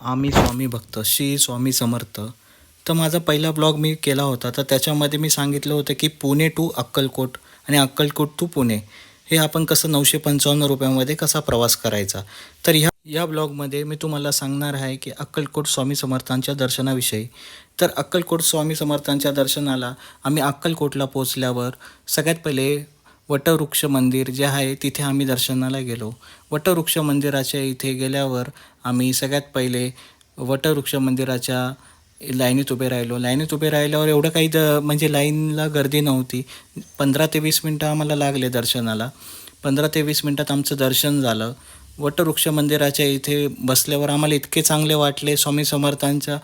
आम्ही स्वामी भक्त श्री स्वामी समर्थ. तर माझा पहिला ब्लॉग मी केला होता. तर त्याच्यामध्ये मी सांगितलं होतं की पुणे टू अक्कलकोट आणि अक्कलकोट टू पुणे हे आपण कसं नऊशे पंचावन्न रुपयामध्ये कसा प्रवास करायचा? तर ह्या या ब्लॉगमध्ये मी तुम्हाला सांगणार आहे की अक्कलकोट स्वामी समर्थांच्या दर्शनाविषयी. तर अक्कलकोट स्वामी समर्थांच्या दर्शनाला आम्ही अक्कलकोटला पोचल्यावर सगळ्यात पहिले वटवृक्ष मंदिर जे आहे तिथे आम्ही दर्शनाला गेलो. वटवृक्ष मंदिराच्या इथे गेल्यावर आम्ही सगळ्यात पहिले वटवृक्ष मंदिराच्या लाईनीत उभे राहिलो. लाईनीत उभे राहिल्यावर एवढं काही द म्हणजे लाईनला गर्दी नव्हती. पंधरा ते वीस मिनटं आम्हाला लागले दर्शनाला. पंधरा ते वीस मिनटात आमचं दर्शन झालं. वटवृक्ष मंदिराच्या इथे बसल्यावर आम्हाला इतके चांगले वाटले. स्वामी समर्थांच्या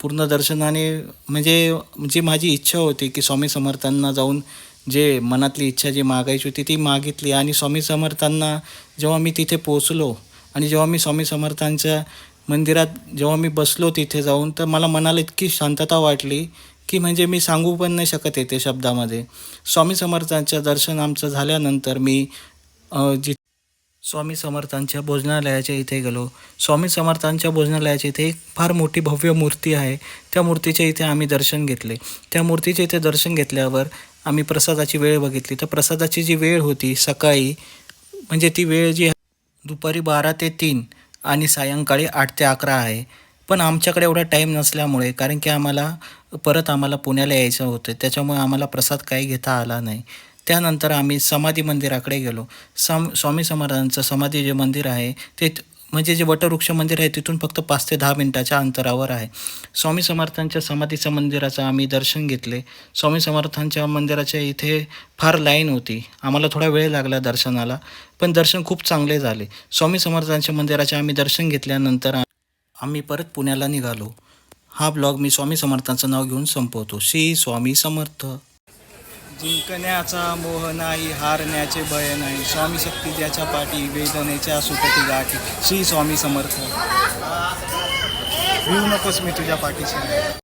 पूर्ण दर्शनाने म्हणजे जी माझी इच्छा होती की स्वामी समर्थांना जाऊन जे मनातली इच्छा जी मागायची होती ती मागितली. आणि स्वामी समर्थांना जेव्हा मी तिथे पोचलो आणि जेव्हा मी स्वामी समर्थांच्या मंदिरात जेव्हा मी बसलो तिथे जाऊन तर मला मनाला इतकी शांतता वाटली की म्हणजे मी सांगू पण नाही शकत येते शब्दामध्ये. स्वामी समर्थांचं दर्शन आमचं झाल्यानंतर मी जि स्वामी समर्थांच्या भोजनालयाच्या इथे गेलो. स्वामी समर्थांच्या भोजनालयाच्या इथे एक फार मोठी भव्य मूर्ती आहे. त्या मूर्तीच्या इथे आम्ही दर्शन घेतले. त्या मूर्तीच्या इथे दर्शन घेतल्यावर आम्ही प्रसादाची वेळ बघितली. तर प्रसादाची जी वेळ होती सकाळी म्हणजे ती वेळ जी दुपारी बारा ते तीन आणि सायंकाळी आठ ते अकरा आहे. पण आमच्याकडे एवढा टाईम नसल्यामुळे कारण की आम्हाला परत आम्हाला पुण्याला यायचं होतं. त्याच्यामुळे आम्हाला प्रसाद काही घेता आला नाही. त्यानंतर आम्ही समाधी मंदिराकडे गेलो. सम स्वामी समर्थांचं समाधी जे मंदिर आहे ते म्हणजे जे वटवृक्ष मंदिर आहे तिथून फक्त पाच ते दहा मिनटाच्या अंतरावर आहे. स्वामी समर्थांच्या समाधीचं मंदिराचं आम्ही दर्शन घेतले. स्वामी समर्थांच्या मंदिराच्या इथे फार लाईन होती. आम्हाला थोडा वेळ लागला दर्शनाला पण दर्शन खूप चांगले झाले. स्वामी समर्थांच्या मंदिराचे आम्ही दर्शन घेतल्यानंतर आम्ही परत पुण्याला निघालो. हा ब्लॉग मी स्वामी समर्थांचं नाव घेऊन संपवतो. श्री स्वामी समर्थ. जिंकण्याचा मोह नाही हारण्याचे भय नाही. स्वामी शक्ती ज्याच्या पाठी वेदनेच्या सुटती गाठी. श्री स्वामी समर्थ. भिऊ नकोस मी तुझ्या पाठीशी.